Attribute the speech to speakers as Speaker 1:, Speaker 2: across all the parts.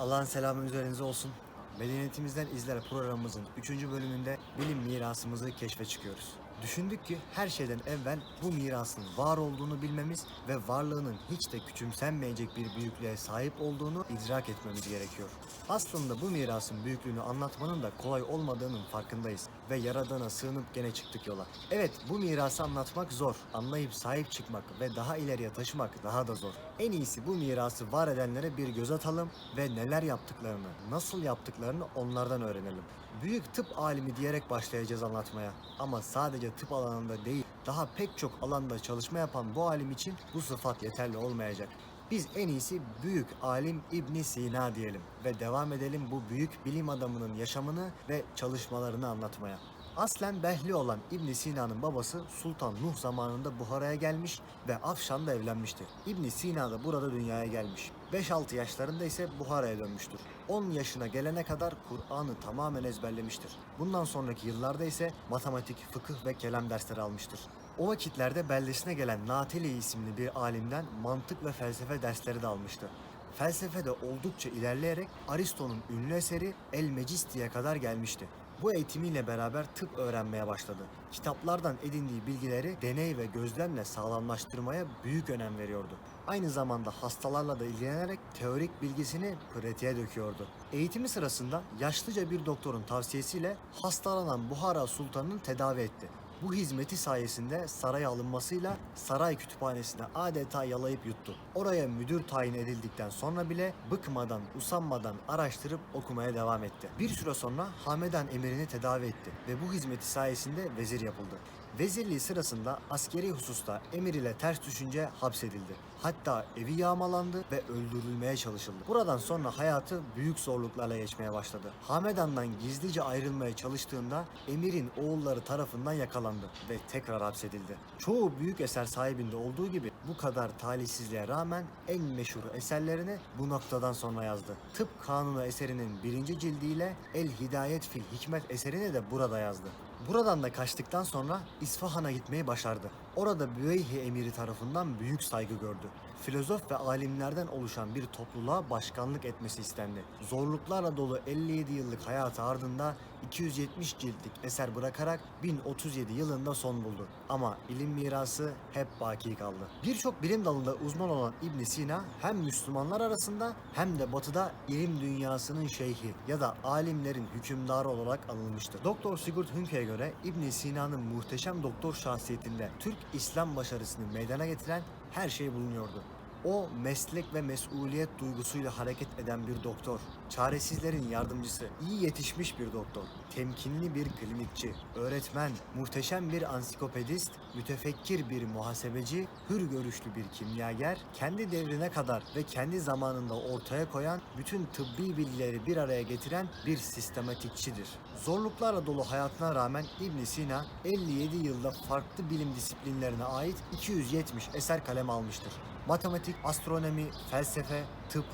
Speaker 1: Allah'ın selamı üzerinize olsun. Medeniyetimizden izler programımızın 3. bölümünde bilim mirasımızı keşfe çıkıyoruz. Düşündük ki her şeyden evvel bu mirasın var olduğunu bilmemiz ve varlığının hiç de küçümsenmeyecek bir büyüklüğe sahip olduğunu idrak etmemiz gerekiyor. Aslında bu mirasın büyüklüğünü anlatmanın da kolay olmadığının farkındayız ve Yaradan'a sığınıp gene çıktık yola. Evet bu mirası anlatmak zor, anlayıp sahip çıkmak ve daha ileriye taşımak daha da zor. En iyisi bu mirası var edenlere bir göz atalım ve neler yaptıklarını, nasıl yaptıklarını onlardan öğrenelim. Büyük tıp alimi diyerek başlayacağız anlatmaya. Ama sadece tıp alanında değil, daha pek çok alanda çalışma yapan bu alim için bu sıfat yeterli olmayacak. Biz en iyisi büyük alim İbn Sina diyelim ve devam edelim bu büyük bilim adamının yaşamını ve çalışmalarını anlatmaya. Aslen Behli olan İbn Sina'nın babası Sultan Nuh zamanında Buhara'ya gelmiş ve Afşan'da evlenmiştir. İbn Sina da burada dünyaya gelmiş. 5-6 yaşlarında ise Buhara'ya dönmüştür. 10 yaşına gelene kadar Kur'an'ı tamamen ezberlemiştir. Bundan sonraki yıllarda ise matematik, fıkıh ve kelam dersleri almıştır. O vakitlerde beldesine gelen Natili isimli bir alimden mantık ve felsefe dersleri de almıştı. Felsefede oldukça ilerleyerek Aristo'nun ünlü eseri El Megisti'ye kadar gelmişti. Bu eğitimiyle beraber tıp öğrenmeye başladı. Kitaplardan edindiği bilgileri deney ve gözlemle sağlamlaştırmaya büyük önem veriyordu. Aynı zamanda hastalarla da ilgilenerek teorik bilgisini pratiğe döküyordu. Eğitimi sırasında yaşlıca bir doktorun tavsiyesiyle hastalanan Buhara Sultanı'nı tedavi etti. Bu hizmeti sayesinde saraya alınmasıyla saray kütüphanesine adeta yalayıp yuttu. Oraya müdür tayin edildikten sonra bile bıkmadan, usanmadan araştırıp okumaya devam etti. Bir süre sonra Hamedan emirini tedavi etti ve bu hizmeti sayesinde vezir yapıldı. Vezirliği sırasında askeri hususta emir ile ters düşünce hapsedildi. Hatta evi yağmalandı ve öldürülmeye çalışıldı. Buradan sonra hayatı büyük zorluklarla geçmeye başladı. Hamedan'dan gizlice ayrılmaya çalıştığında emirin oğulları tarafından yakalandı ve tekrar hapsedildi. Çoğu büyük eser sahibinde olduğu gibi bu kadar talihsizliğe rağmen en meşhur eserlerini bu noktadan sonra yazdı. Tıp Kanunu eserinin birinci cildiyle El Hidayet fil Hikmet eserini de burada yazdı. Buradan da kaçtıktan sonra İsfahan'a gitmeyi başardı. Orada Büveyhi emiri tarafından büyük saygı gördü. Filozof ve alimlerden oluşan bir topluluğa başkanlık etmesi istendi. Zorluklarla dolu 57 yıllık hayatı ardında 270 ciltlik eser bırakarak 1037 yılında son buldu. Ama ilim mirası hep baki kaldı. Birçok bilim dalında uzman olan İbn Sina hem Müslümanlar arasında hem de batıda ilim dünyasının şeyhi ya da alimlerin hükümdarı olarak anılmıştır. Doktor Sigurd Hünke'ye göre İbn Sina'nın muhteşem doktor şahsiyetinde Türk İslam başarısını meydana getiren her şey bulunuyordu. O meslek ve mesuliyet duygusuyla hareket eden bir doktor, çaresizlerin yardımcısı, iyi yetişmiş bir doktor, temkinli bir klinikçi, öğretmen, muhteşem bir ansiklopedist, mütefekkir bir muhasebeci, hür görüşlü bir kimyager, kendi devrine kadar ve kendi zamanında ortaya koyan bütün tıbbi bilgileri bir araya getiren bir sistematikçidir. Zorluklarla dolu hayatına rağmen İbn Sina 57 yılda farklı bilim disiplinlerine ait 270 eser kalem almıştır. Matematik, astronomi, felsefe, tıp,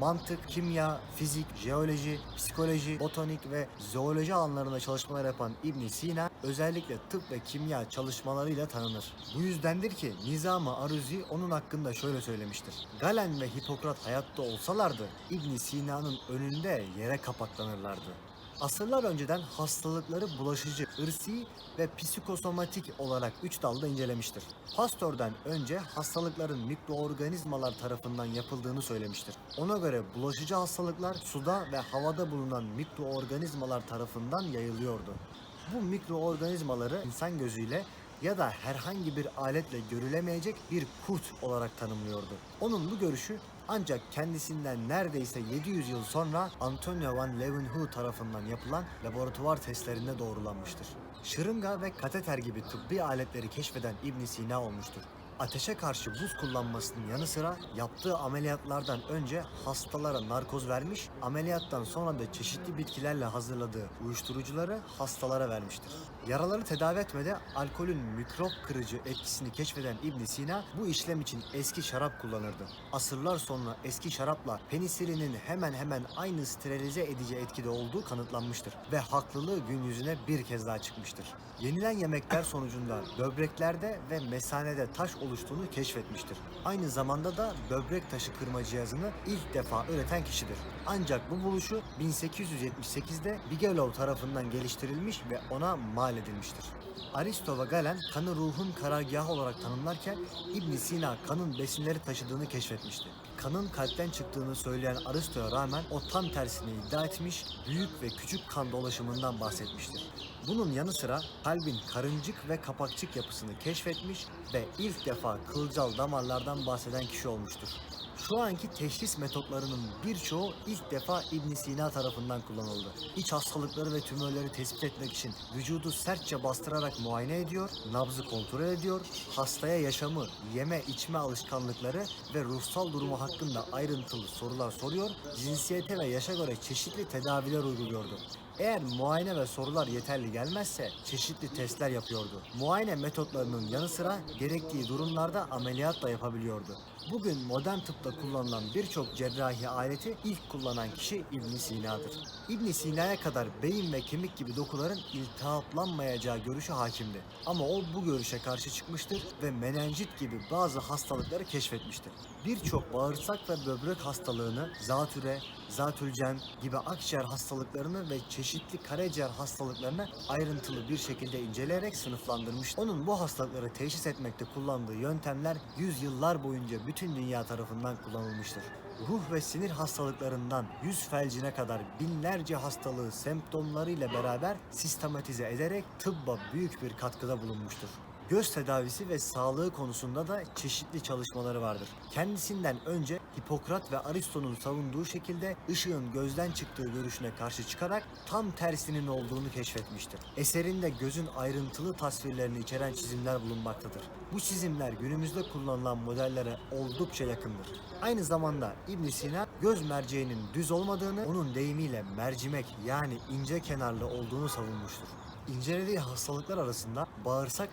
Speaker 1: mantık, kimya, fizik, jeoloji, psikoloji, botanik ve zooloji alanlarında çalışmalar yapan İbn Sina özellikle tıp ve kimya çalışmalarıyla tanınır. Bu yüzdendir ki Nizam-ı Aruzi onun hakkında şöyle söylemiştir. Galen ve Hipokrat hayatta olsalardı İbn Sina'nın önünde yere kapaklanırlardı. Asırlar önceden hastalıkları bulaşıcı, ırsi ve psikosomatik olarak üç dalda incelemiştir. Pasteur'den önce hastalıkların mikroorganizmalar tarafından yapıldığını söylemiştir. Ona göre bulaşıcı hastalıklar suda ve havada bulunan mikroorganizmalar tarafından yayılıyordu. Bu mikroorganizmaları insan gözüyle ya da herhangi bir aletle görülemeyecek bir kurt olarak tanımlıyordu. Onun bu görüşü ancak kendisinden neredeyse 700 yıl sonra Antonio van Leeuwenhoek tarafından yapılan laboratuvar testlerinde doğrulanmıştır. Şırınga ve kateter gibi tıbbi aletleri keşfeden İbn Sina olmuştur. Ateşe karşı buz kullanmasının yanı sıra yaptığı ameliyatlardan önce hastalara narkoz vermiş, ameliyattan sonra da çeşitli bitkilerle hazırladığı uyuşturucuları hastalara vermiştir. Yaraları tedavi etmede alkolün mikrop kırıcı etkisini keşfeden İbn Sina bu işlem için eski şarap kullanırdı. Asırlar sonra eski şarapla penisilinin hemen hemen aynı sterilize edici etkide olduğu kanıtlanmıştır ve haklılığı gün yüzüne bir kez daha çıkmıştır. Yenilen yemekler sonucunda böbreklerde ve mesanede taş oluştuğunu keşfetmiştir. Aynı zamanda da böbrek taşı kırma cihazını ilk defa üreten kişidir. Ancak bu buluşu 1878'de Bigelow tarafından geliştirilmiş ve ona mal edilmiştir. Aristo ve Galen kanı ruhun karargahı olarak tanımlarken İbn Sina kanın besinleri taşıdığını keşfetmişti. Kanın kalpten çıktığını söyleyen Aristo'ya rağmen o tam tersini iddia etmiş, büyük ve küçük kan dolaşımından bahsetmiştir. Bunun yanı sıra kalbin karıncık ve kapakçık yapısını keşfetmiş ve ilk defa kılcal damarlardan bahseden kişi olmuştur. Şu anki teşhis metotlarının birçoğu ilk defa İbn Sina tarafından kullanıldı. İç hastalıkları ve tümörleri tespit etmek için vücudu sertçe bastırarak muayene ediyor, nabzı kontrol ediyor, hastaya yaşamı, yeme içme alışkanlıkları ve ruhsal durumu hakkında ayrıntılı sorular soruyor, cinsiyete ve yaşa göre çeşitli tedaviler uyguluyordu. Eğer muayene ve sorular yeterli gelmezse çeşitli testler yapıyordu. Muayene metotlarının yanı sıra gerektiği durumlarda ameliyat da yapabiliyordu. Bugün modern tıpta kullanılan birçok cerrahi aleti ilk kullanan kişi İbn Sina'dır. İbn Sina'ya kadar beyin ve kemik gibi dokuların iltihaplanmayacağı görüşü hakimdi. Ama o bu görüşe karşı çıkmıştır ve menenjit gibi bazı hastalıkları keşfetmiştir. Birçok bağırsak ve böbrek hastalığını, zatüre, zatülcem gibi akciğer hastalıklarını ve çeşitli karaciğer hastalıklarını ayrıntılı bir şekilde inceleyerek sınıflandırmış. Onun bu hastalıkları teşhis etmekte kullandığı yöntemler yüzyıllar boyunca bütün dünya tarafından kullanılmıştır. Ruh ve sinir hastalıklarından yüz felcine kadar binlerce hastalığı semptomlarıyla beraber sistematize ederek tıbba büyük bir katkıda bulunmuştur. Göz tedavisi ve sağlığı konusunda da çeşitli çalışmaları vardır. Kendisinden önce Hipokrat ve Aristo'nun savunduğu şekilde ışığın gözden çıktığı görüşüne karşı çıkarak tam tersinin olduğunu keşfetmiştir. Eserinde gözün ayrıntılı tasvirlerini içeren çizimler bulunmaktadır. Bu çizimler günümüzde kullanılan modellere oldukça yakındır. Aynı zamanda İbn Sina göz merceğinin düz olmadığını, onun deyimiyle mercimek yani ince kenarlı olduğunu savunmuştur. İncelediği hastalıklar arasında bağırsak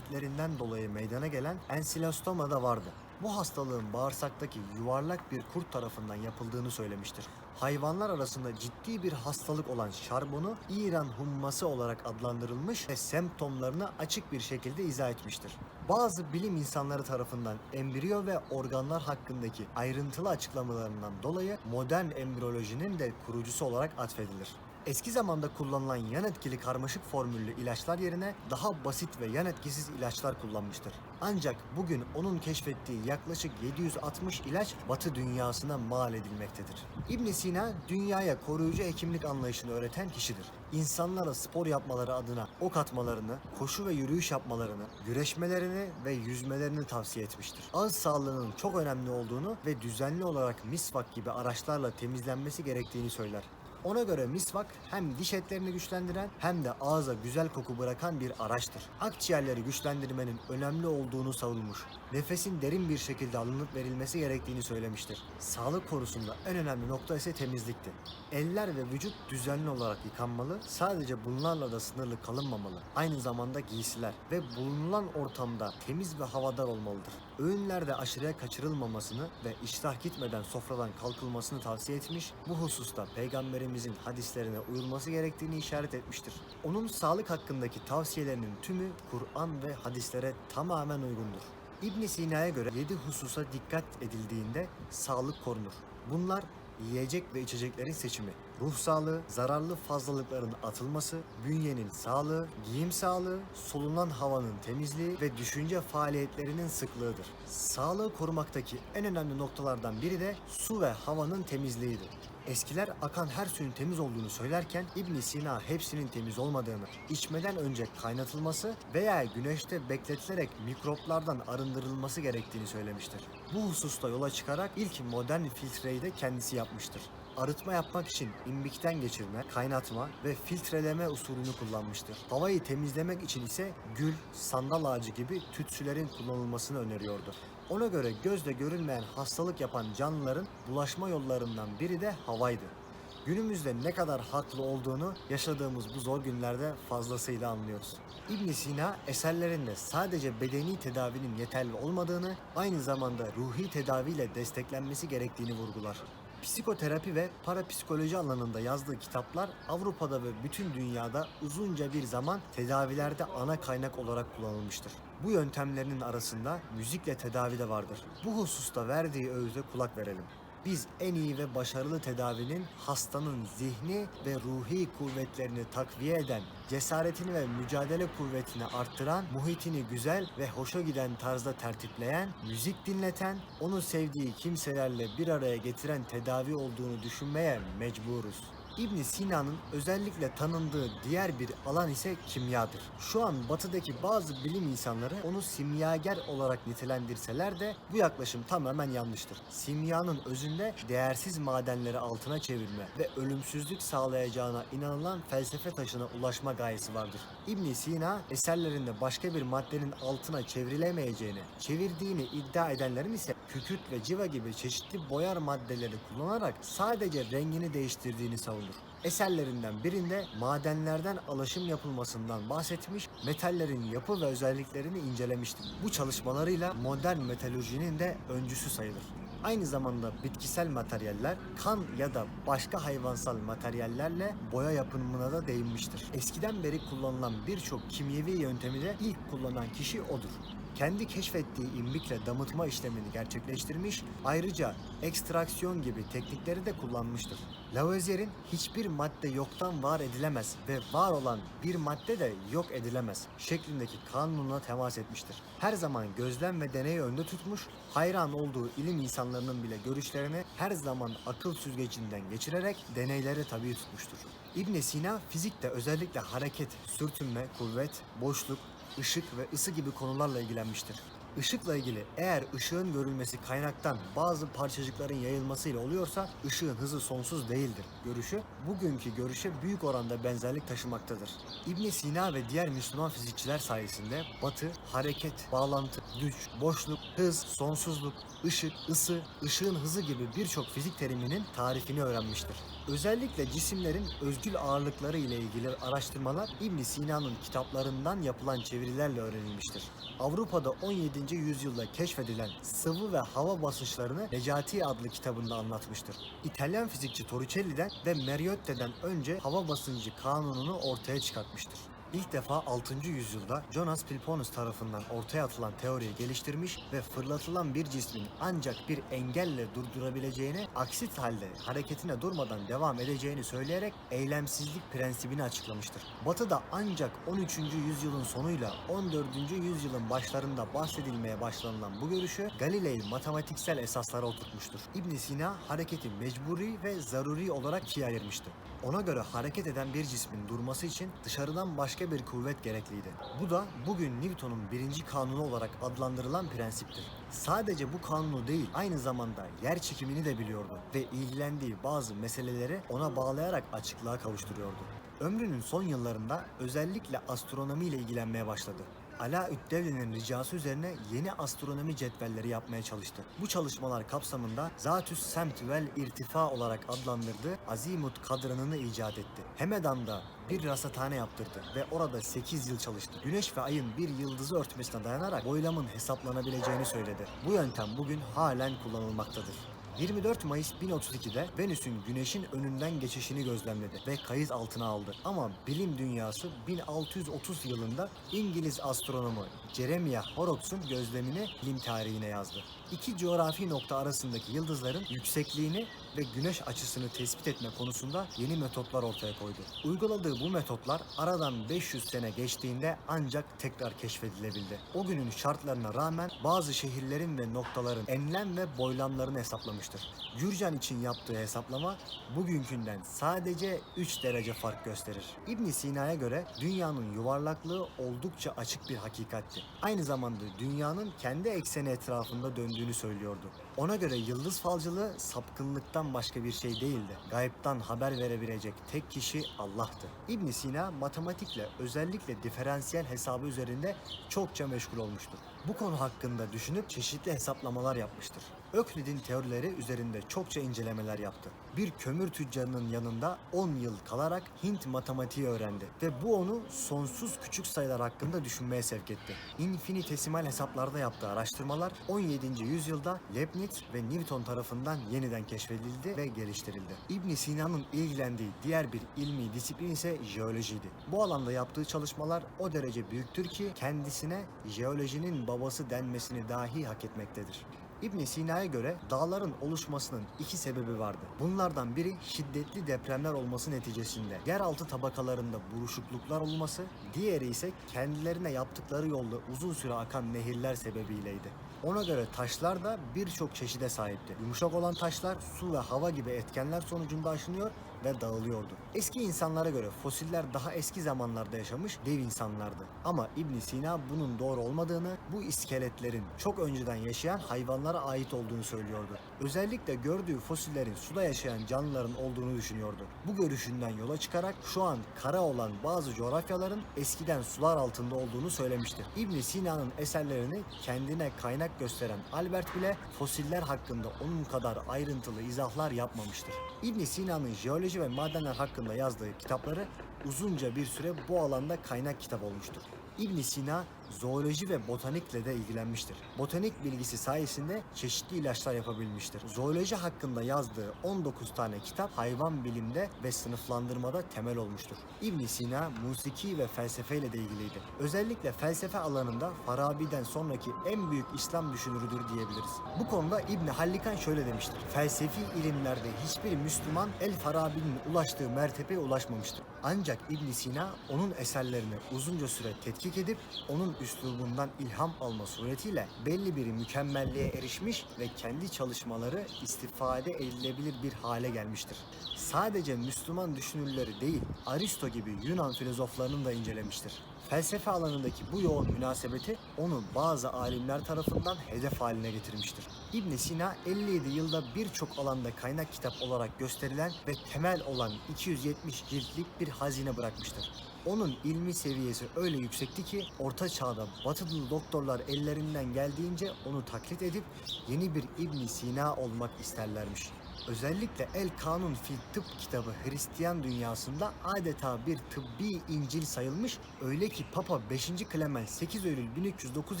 Speaker 1: parazitlerinden dolayı meydana gelen ensilostoma da vardı. Bu hastalığın bağırsaktaki yuvarlak bir kurt tarafından yapıldığını söylemiştir. Hayvanlar arasında ciddi bir hastalık olan şarbonu İran humması olarak adlandırılmış ve semptomlarını açık bir şekilde izah etmiştir. Bazı bilim insanları tarafından embriyo ve organlar hakkındaki ayrıntılı açıklamalarından dolayı modern embriyolojinin de kurucusu olarak atfedilir. Eski zamanda kullanılan yan etkili karmaşık formüllü ilaçlar yerine daha basit ve yan etkisiz ilaçlar kullanmıştır. Ancak bugün onun keşfettiği yaklaşık 760 ilaç Batı dünyasına mal edilmektedir. İbn Sina dünyaya koruyucu hekimlik anlayışını öğreten kişidir. İnsanlara spor yapmaları adına ok atmalarını, koşu ve yürüyüş yapmalarını, güreşmelerini ve yüzmelerini tavsiye etmiştir. Ağız sağlığının çok önemli olduğunu ve düzenli olarak misvak gibi araçlarla temizlenmesi gerektiğini söyler. Ona göre misvak hem diş etlerini güçlendiren hem de ağza güzel koku bırakan bir araçtır. Akciğerleri güçlendirmenin önemli olduğunu savunmuş. Nefesin derin bir şekilde alınıp verilmesi gerektiğini söylemiştir. Sağlık konusunda en önemli nokta ise temizlikti. Eller ve vücut düzenli olarak yıkanmalı, sadece bunlarla da sınırlı kalınmamalı. Aynı zamanda giysiler ve bulunulan ortamda temiz ve havadar olmalıdır. Öğünlerde aşırıya kaçırılmamasını ve iştah gitmeden sofradan kalkılmasını tavsiye etmiş, bu hususta peygamberimizin hadislerine uyulması gerektiğini işaret etmiştir. Onun sağlık hakkındaki tavsiyelerinin tümü Kur'an ve hadislere tamamen uygundur. İbn Sina'ya göre 7 hususa dikkat edildiğinde sağlık korunur. Bunlar yiyecek ve içeceklerin seçimi, ruh sağlığı, zararlı fazlalıkların atılması, bünyenin sağlığı, giyim sağlığı, solunan havanın temizliği ve düşünce faaliyetlerinin sıklığıdır. Sağlığı korumaktaki en önemli noktalardan biri de su ve havanın temizliğidir. Eskiler akan her suyun temiz olduğunu söylerken İbn Sina hepsinin temiz olmadığını, içmeden önce kaynatılması veya güneşte bekletilerek mikroplardan arındırılması gerektiğini söylemiştir. Bu hususta yola çıkarak ilk modern filtreyi de kendisi yapmıştır. Arıtma yapmak için imbikten geçirme, kaynatma ve filtreleme usulünü kullanmıştır. Havayı temizlemek için ise gül, sandal ağacı gibi tütsülerin kullanılmasını öneriyordu. Ona göre gözle görülmeyen hastalık yapan canlıların bulaşma yollarından biri de havaydı. Günümüzde ne kadar haklı olduğunu yaşadığımız bu zor günlerde fazlasıyla anlıyoruz. İbn Sina eserlerinde sadece bedeni tedavinin yeterli olmadığını, aynı zamanda ruhi tedaviyle desteklenmesi gerektiğini vurgular. Psikoterapi ve parapsikoloji alanında yazdığı kitaplar Avrupa'da ve bütün dünyada uzunca bir zaman tedavilerde ana kaynak olarak kullanılmıştır. Bu yöntemlerinin arasında müzikle tedavi de vardır. Bu hususta verdiği öğüde kulak verelim. Biz en iyi ve başarılı tedavinin hastanın zihni ve ruhi kuvvetlerini takviye eden, cesaretini ve mücadele kuvvetini arttıran, muhitini güzel ve hoşa giden tarzda tertipleyen, müzik dinleten, onu sevdiği kimselerle bir araya getiren tedavi olduğunu düşünmeye mecburuz. İbn Sina'nın özellikle tanındığı diğer bir alan ise kimyadır. Şu an batıdaki bazı bilim insanları onu simyager olarak nitelendirseler de bu yaklaşım tamamen yanlıştır. Simyanın özünde değersiz madenleri altına çevirme ve ölümsüzlük sağlayacağına inanılan felsefe taşına ulaşma gayesi vardır. İbn Sina eserlerinde başka bir maddenin altına çevrilemeyeceğini, çevirdiğini iddia edenlerin ise kükürt ve civa gibi çeşitli boyar maddeleri kullanarak sadece rengini değiştirdiğini savunur. Eserlerinden birinde madenlerden alaşım yapılmasından bahsetmiş, metallerin yapı ve özelliklerini incelemiştir. Bu çalışmalarıyla modern metalurjinin de öncüsü sayılır. Aynı zamanda bitkisel materyaller, kan ya da başka hayvansal materyallerle boya yapımına da değinmiştir. Eskiden beri kullanılan birçok kimyevi yöntemi de ilk kullanan kişi odur kendi keşfettiği imbikle damıtma işlemini gerçekleştirmiş, ayrıca ekstraksiyon gibi teknikleri de kullanmıştır. Lavoisier'in hiçbir madde yoktan var edilemez ve var olan bir madde de yok edilemez şeklindeki kanununa temas etmiştir. Her zaman gözlem ve deneyi önde tutmuş, hayran olduğu ilim insanlarının bile görüşlerini her zaman akıl süzgecinden geçirerek deneyleri tabi tutmuştur. İbn Sina fizikte özellikle hareket, sürtünme, kuvvet, boşluk, ışık ve ısı gibi konularla ilgilenmiştir. Işıkla ilgili eğer ışığın görülmesi kaynaktan bazı parçacıkların yayılmasıyla oluyorsa ışığın hızı sonsuz değildir. Görüşü bugünkü görüşe büyük oranda benzerlik taşımaktadır. İbn Sina ve diğer Müslüman fizikçiler sayesinde batı, hareket, bağlantı, güç, boşluk, hız, sonsuzluk, ışık, ısı, ışığın hızı gibi birçok fizik teriminin tarifini öğrenmiştir. Özellikle cisimlerin özgül ağırlıkları ile ilgili araştırmalar İbn Sina'nın kitaplarından yapılan çevirilerle öğrenilmiştir. Avrupa'da 17. yüzyılda keşfedilen sıvı ve hava basınçlarını Necati adlı kitabında anlatmıştır. İtalyan fizikçi Torricelli'den ve Mariotte'den önce hava basıncı kanununu ortaya çıkartmıştır. İlk defa 6. yüzyılda Jonas Pilponus tarafından ortaya atılan teoriyi geliştirmiş ve fırlatılan bir cismin ancak bir engelle durdurabileceğini, aksi halde hareketine durmadan devam edeceğini söyleyerek eylemsizlik prensibini açıklamıştır. Batı'da ancak 13. yüzyılın sonuyla 14. yüzyılın başlarında bahsedilmeye başlanılan bu görüşü Galilei matematiksel esaslara oturtmuştur. İbn Sina hareketi mecburi ve zaruri olarak ikiye ayırmıştı. Ona göre hareket eden bir cismin durması için dışarıdan başka bir kuvvet gerekliydi. Bu da bugün Newton'un birinci kanunu olarak adlandırılan prensiptir. Sadece bu kanunu değil, aynı zamanda yer çekimini de biliyordu ve ilgilendiği bazı meseleleri ona bağlayarak açıklığa kavuşturuyordu. Ömrünün son yıllarında özellikle astronomi ile ilgilenmeye başladı. Alaüddevle'nin ricası üzerine yeni astronomi cetvelleri yapmaya çalıştı. Bu çalışmalar kapsamında Zatüs Semt vel İrtifa olarak adlandırdığı azimut kadranını icat etti. Hemedan'da bir rasathane yaptırdı ve orada 8 yıl çalıştı. Güneş ve ayın bir yıldızı örtmesine dayanarak boylamın hesaplanabileceğini söyledi. Bu yöntem bugün halen kullanılmaktadır. 24 Mayıs 1032'de Venüs'ün Güneş'in önünden geçişini gözlemledi ve kayıt altına aldı. Ama bilim dünyası 1630 yılında İngiliz astronomu Jeremiah Horrocks'un gözlemini bilim tarihine yazdı. İki coğrafi nokta arasındaki yıldızların yüksekliğini ve güneş açısını tespit etme konusunda yeni metotlar ortaya koydu. Uyguladığı bu metotlar aradan 500 sene geçtiğinde ancak tekrar keşfedilebildi. O günün şartlarına rağmen bazı şehirlerin ve noktaların enlem ve boylamlarını hesaplamıştır. Gürcan için yaptığı hesaplama bugünkünden sadece 3 derece fark gösterir. İbn Sina'ya göre dünyanın yuvarlaklığı oldukça açık bir hakikatti. Aynı zamanda dünyanın kendi ekseni etrafında döndüğünü söylüyordu. Ona göre yıldız falcılığı sapkınlıktan başka bir şey değildi. Gayiptan haber verebilecek tek kişi Allah'tı. İbn Sina matematikle özellikle diferansiyel hesabı üzerinde çokça meşgul olmuştur. Bu konu hakkında düşünüp çeşitli hesaplamalar yapmıştır. Öklid'in teorileri üzerinde çokça incelemeler yaptı. bir kömür tüccarının yanında 10 yıl kalarak Hint matematiği öğrendi ve bu onu sonsuz küçük sayılar hakkında düşünmeye sevk etti. İnfinitesimal hesaplarda yaptığı araştırmalar 17. yüzyılda Leibniz ve Newton tarafından yeniden keşfedildi ve geliştirildi. İbn Sina'nın ilgilendiği diğer bir ilmi disiplin ise jeolojiydi. Bu alanda yaptığı çalışmalar o derece büyüktür ki kendisine jeolojinin babası denmesini dahi hak etmektedir. İbn Sina'ya göre dağların oluşmasının iki sebebi vardı. Bunlardan biri şiddetli depremler olması neticesinde yeraltı tabakalarında buruşukluklar olması, diğeri ise kendilerine yaptıkları yolda uzun süre akan nehirler sebebiyleydi. Ona göre taşlar da birçok çeşide sahipti. Yumuşak olan taşlar su ve hava gibi etkenler sonucunda aşınıyor ve dağılıyordu. Eski insanlara göre fosiller daha eski zamanlarda yaşamış dev insanlardı. Ama İbn Sina bunun doğru olmadığını, bu iskeletlerin çok önceden yaşayan hayvanlara ait olduğunu söylüyordu. Özellikle gördüğü fosillerin suda yaşayan canlıların olduğunu düşünüyordu. Bu görüşünden yola çıkarak şu an kara olan bazı coğrafyaların eskiden sular altında olduğunu söylemiştir. İbn Sina'nın eserlerini kendine kaynak gösteren Albert bile fosiller hakkında onun kadar ayrıntılı izahlar yapmamıştır. İbn Sina'nın jeoloji ve madenler hakkında yazdığı kitapları uzunca bir süre bu alanda kaynak kitap olmuştur. İbn Sina zooloji ve botanikle de ilgilenmiştir. Botanik bilgisi sayesinde çeşitli ilaçlar yapabilmiştir. Zooloji hakkında yazdığı 19 tane kitap hayvan bilimde ve sınıflandırmada temel olmuştur. İbn Sina musiki ve felsefeyle de ilgiliydi. Özellikle felsefe alanında Farabi'den sonraki en büyük İslam düşünürüdür diyebiliriz. Bu konuda İbn Hallikan şöyle demiştir. Felsefi ilimlerde hiçbir Müslüman El Farabi'nin ulaştığı mertebeye ulaşmamıştır. Ancak İbn Sina onun eserlerini uzunca süre tetkik edip onun üslubundan ilham alma suretiyle belli bir mükemmelliğe erişmiş ve kendi çalışmaları istifade edilebilir bir hale gelmiştir. Sadece Müslüman düşünürleri değil, Aristo gibi Yunan filozoflarını da incelemiştir. Felsefe alanındaki bu yoğun münasebeti onu bazı alimler tarafından hedef haline getirmiştir. İbn Sina 57 yılda birçok alanda kaynak kitap olarak gösterilen ve temel olan 270 ciltlik bir hazine bırakmıştır. Onun ilmi seviyesi öyle yüksekti ki orta çağda batılı doktorlar ellerinden geldiğince onu taklit edip yeni bir İbn Sina olmak isterlermiş. Özellikle El Kanun fil Tıp kitabı Hristiyan dünyasında adeta bir tıbbi İncil sayılmış. Öyle ki Papa 5. Clement 8 Eylül 1309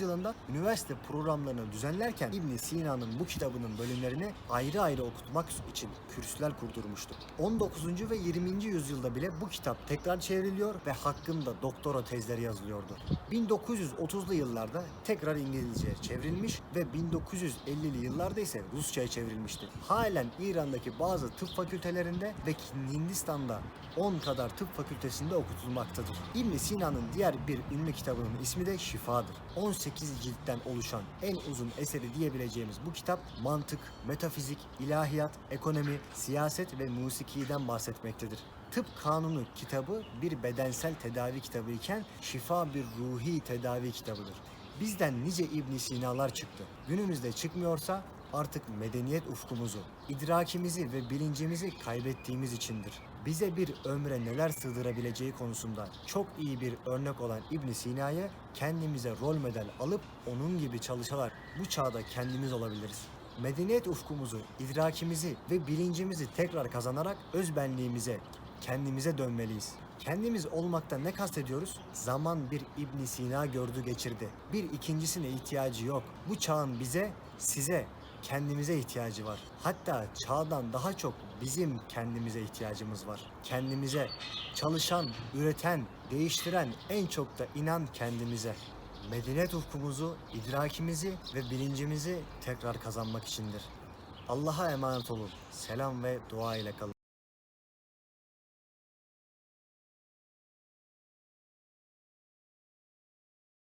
Speaker 1: yılında üniversite programlarını düzenlerken İbn Sina'nın bu kitabının bölümlerini ayrı ayrı okutmak için kürsüler kurdurmuştu. 19. ve 20. yüzyılda bile bu kitap tekrar çevriliyor ve hakkında doktora tezleri yazılıyordu. 1930'lu yıllarda tekrar İngilizceye çevrilmiş ve 1950'li yıllarda ise Rusça'ya çevrilmişti. Halen İran'daki bazı tıp fakültelerinde ve Hindistan'da 10 kadar tıp fakültesinde okutulmaktadır. İbn Sina'nın diğer bir ünlü kitabının ismi de Şifa'dır. 18 ciltten oluşan en uzun eseri diyebileceğimiz bu kitap mantık, metafizik, ilahiyat, ekonomi, siyaset ve musikiden bahsetmektedir. Tıp Kanunu kitabı bir bedensel tedavi kitabı iken şifa bir ruhi tedavi kitabıdır. Bizden nice İbn Sina'lar çıktı. Günümüzde çıkmıyorsa artık medeniyet ufkumuzu, idrakimizi ve bilincimizi kaybettiğimiz içindir. Bize bir ömre neler sığdırabileceği konusunda çok iyi bir örnek olan İbn Sina'yı kendimize rol model alıp onun gibi çalışarak bu çağda kendimiz olabiliriz. Medeniyet ufkumuzu, idrakimizi ve bilincimizi tekrar kazanarak özbenliğimize, kendimize dönmeliyiz. Kendimiz olmaktan ne kastediyoruz? Zaman bir İbn Sina gördü geçirdi. Bir ikincisine ihtiyacı yok. Bu çağın bize, size, kendimize ihtiyacı var. Hatta çağdan daha çok bizim kendimize ihtiyacımız var. Kendimize, çalışan, üreten, değiştiren en çok da inan kendimize. Medeniyet ufkumuzu, idrakimizi ve bilincimizi tekrar kazanmak içindir. Allah'a emanet olun. Selam ve dua ile kalın.